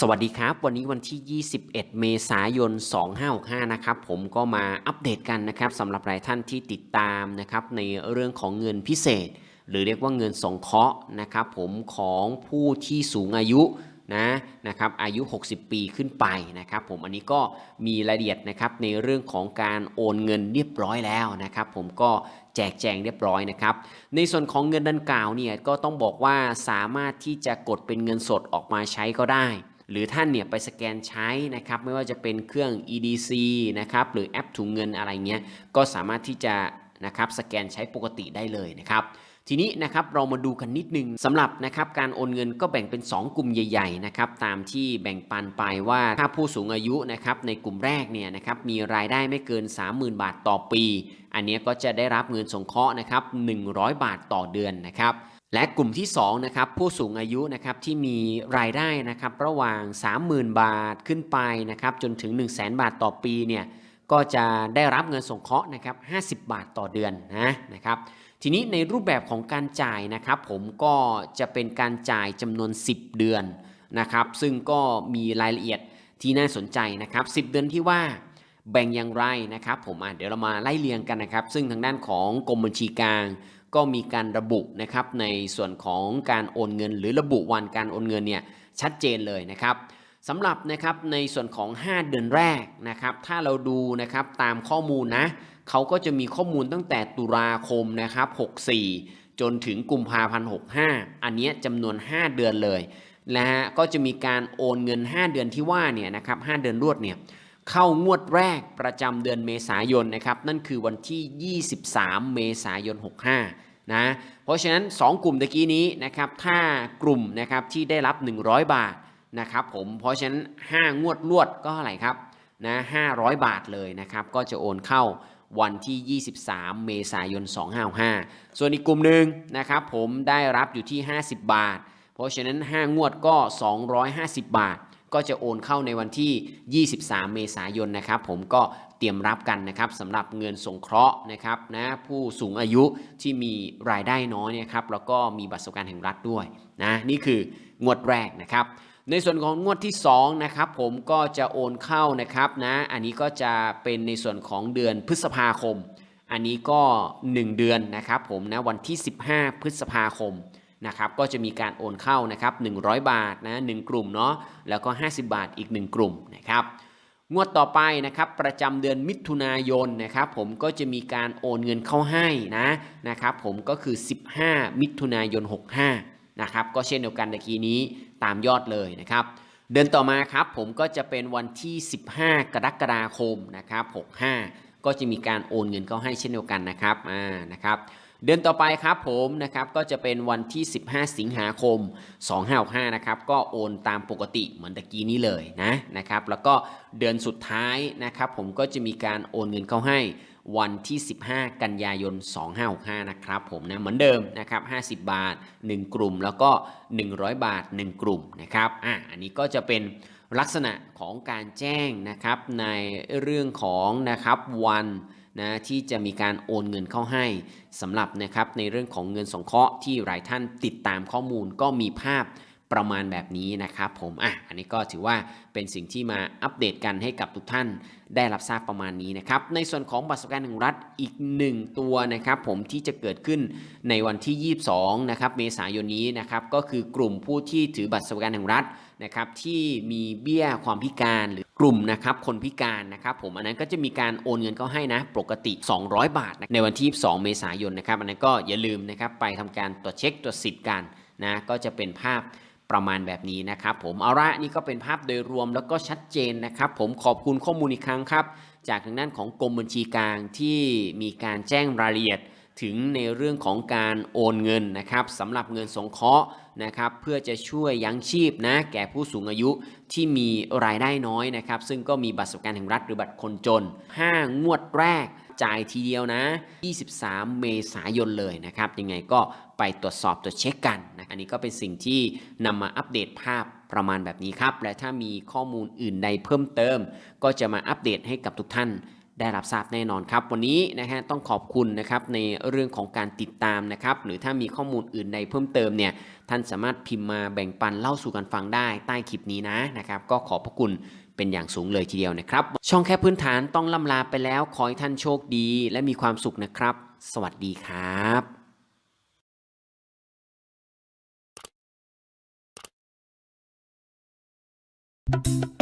สวัสดีครับ วันนี้วันที่ 21 เมษายน 2565 นะครับผมก็มาอัปเดตกันนะครับสำหรับหลายท่านที่ติดตามนะครับในเรื่องของเงินพิเศษ หรือเรียกว่าเงินสงเคราะห์นะครับผมของผู้ที่สูงอายุนะนะครับอายุ 60 ปีขึ้นไปนะครับผมอันนี้ก็มีรายละเอียดนะครับในเรื่องของการโอนเงินเรียบร้อยแล้วนะครับผมก็แจกแจงเรียบร้อยนะครับ ในส่วนของเงินดังกล่าวเนี่ยก็ต้องบอกว่าสามารถที่จะกดเป็นเงินสดออกมาใช้ก็ได้ หรือท่านเนี่ยไปสแกนใช้นะครับไม่ว่าจะเป็นเครื่อง EDC นะครับหรือแอปถุงเงินอะไรเงี้ยก็สามารถที่จะนะครับสแกนใช้ปกติได้เลยนะครับทีนี้นะครับเรามาดูกันนิดนึงสำหรับนะครับการโอนเงินก็แบ่งเป็น 2 กลุ่มใหญ่ๆนะครับตามที่แบ่งปันไปว่าถ้าผู้สูงอายุนะครับในกลุ่มแรกเนี่ยนะครับมีรายได้ไม่เกิน 30,000 บาทต่อปี อันนี้ก็จะได้รับเงินสงเคราะห์นะครับ100 บาทต่อเดือนนะครับ และกลุ่มที่2นะครับผู้สูงอายุนะครับที่มีรายได้นะครับระหว่าง 30,000 บาทขึ้นไปนะครับจนถึง 1 0 0 0 0แบาทต่อปีเนี่ยก็จะได้รับเงินสงเคราะห์นะครับ 50 บาทต่อเดือนนะนะครับทีนี้ในรูปแบบของการจ่ายนะครับผมก็จะเป็นการจ่ายจำนวน 10 เดือนนะครับซึ่งก็มีรายละเอียดที่น่าสนใจนะครับ 10 เดือนที่ว่าแบ่งอย่างไรนะครับผมอะเดี๋ยวเรามาไล่เรียงกันนะครับ ซึ่งทางด้านของกรมบัญชีกลางก็มีการระบุนะครับในส่วนของการโอนเงิน หรือระบุวันการโอนเงินเนี่ยชัดเจนเลยนะครับสำหรับนะครับในส่วนของ 5 เดือนแรกนะครับ ถ้าเราดูนะครับตามข้อมูลนะเขาก็จะมีข้อมูลตั้งแต่ตุลาคมนะครับ64 จนถึงกุมภาพันธ์65 อันนี้จำนวน 5 เดือนเลยนะฮะก็จะมีการโอนเงิน 5 เดือนที่ว่าเนี่ยนะครับ5เดือนรวดเนี่ย เข้างวดแรกประจำเดือนเมษายนนะครับนั่นคือวันที่ 23 เมษายน 65 นะเพราะฉะนั้น 2 กลุ่มตะกี้นี้นะครับถ้ากลุ่มนะครับที่ได้รับ 100 บาทนะครับผมเพราะฉะนั้น 5 งวดรวดก็เท่าไหร่ครับนะ500 บาทเลยนะครับก็จะโอนเข้าวันที่ 23 เมษายน 255 ส่วนอีกกลุ่มหนึ่งนะครับผมได้รับอยู่ที่ 50 บาท เพราะฉะนั้น 5 งวดก็ 250 บาท ก็จะโอนเข้าในวันที่ 23 เมษายนนะครับ ผมก็เตรียมรับกันนะครับสำหรับเงินสงเคราะห์นะครับนะผู้สูงอายุที่มีรายได้น้อยนี่ยครับแล้วก็มีบัตรสวัสดิการแห่งรัฐด้วยนะนี่คืองวดแรกนะครับ ในส่วนของงวดที่2นะครับผมก็จะโอนเข้านะครับนะอันนี้ก็จะเป็นในส่วนของเดือนพฤษภาคม อันนี้ก็ 1 เดือนนะครับผมนะวันที่ 15 พฤษภาคม นะครับก็จะมีการโอนเข้านะครับ100 บาทนะหกลุ่มเนาะแล้วก็ 50 บาทอีก 1 กลุ่มนะครับงวดต่อไปนะครับประจำเดือนมิถุนายนนะครับผมก็จะมีการโอนเงินเข้าให้นะนะครับผมก็คือ 15 มิถุนายน 65นะครับก็เช่นเดียวกันตะกี้นี้ตามยอดเลยนะครับเดือนต่อมาครับผมก็จะเป็นวันที่ 15 กรกฎาคมนะครับ65 ก็จะมีการโอนเงินเข้าให้เช่นเดียวกันนะครับอ่านะครับเดือนต่อไปครับผมนะครับก็จะเป็นวันที่ 15 สิงหาคม 2565นะครับก็โอนตามปกติเหมือนตะกี้นี้เลยนะนะครับแล้วก็เดือนสุดท้ายนะครับผมก็จะมีการโอนเงินเข้าให้วันที่ 15 กันยายน 2565นะครับผมนะเหมือนเดิมนะครับ 50 บาท 1 กลุ่ม แล้วก็ 100 บาท 1 กลุ่มนะครับอะอันนี้ก็จะเป็น ลักษณะของการแจ้งนะครับในเรื่องของนะครับวันนะที่จะมีการโอนเงินเข้าให้สำหรับนะครับในเรื่องของเงินสงเคราะห์ที่หลายท่านติดตามข้อมูลก็มีภาพ ประมาณแบบนี้นะครับผมอะอันนี้ก็ถือว่าเป็นสิ่งที่มาอัปเดตกันให้กับทุกท่านได้รับทราบประมาณนี้นะครับ ในส่วนของบัตรสวัสดิการแห่งรัฐอีกหนึ่งตัวนะครับผมที่จะเกิดขึ้นในวันที่ 22 นะครับเมษายนนี้นะครับก็คือกลุ่มผู้ที่ถือบัตรสวัสดิการแห่งรัฐนะครับที่มีเบี้ยความพิการหรือกลุ่มนะครับคนพิการนะครับผมอันนั้นก็จะมีการโอนเงินเข้าให้นะปกติ 200 บาทนะในวันที่2เมษายนนะครับอันนั้นก็อย่าลืมนะครับไปทำการตรวจเช็คตรวจสิทธิ์กันนะก็จะเป็นภาพ ประมาณแบบนี้นะครับ ผมเอาละนี่ก็เป็นภาพโดยรวมแล้วก็ชัดเจนนะครับ ผมขอบคุณข้อมูลอีกครั้งครับ จากทางด้านของกรมบัญชีกลางที่มีการแจ้งรายละเอียดถึงในเรื่องของการโอนเงินนะครับสำหรับเงินสงเคราะห์นะครับ เพื่อจะช่วยยั้งชีพนะแก่ผู้สูงอายุที่มีรายได้น้อยนะครับ ซึ่งก็มีบัตรสวัสดิการแห่งรัฐหรือบัตรคนจน 5 งวดแรกจ่ายทีเดียวนะ 23 เมษายนเลยนะครับ ยังไงก็ไปตรวจสอบตรวจเช็คกัน อันนี้ก็เป็นสิ่งที่นำมาอัปเดตภาพประมาณแบบนี้ครับ และถ้ามีข้อมูลอื่นใดเพิ่มเติม ก็จะมาอัปเดตให้กับทุกท่านได้รับทราบแน่นอนครับ วันนี้นะฮะต้องขอบคุณนะครับในเรื่องของการติดตามนะครับหรือถ้ามีข้อมูลอื่นใดเพิ่มเติมเนี่ยท่านสามารถพิมพ์มาแบ่งปันเล่าสู่กันฟังได้ใต้คลิปนี้นะนะครับก็ขอบพระคุณเป็นอย่างสูงเลยทีเดียวนะครับ ช่องแค่พื้นฐานต้องล่ำลาไปแล้ว ขอให้ท่านโชคดี และมีความสุขนะครับ สวัสดีครับ you.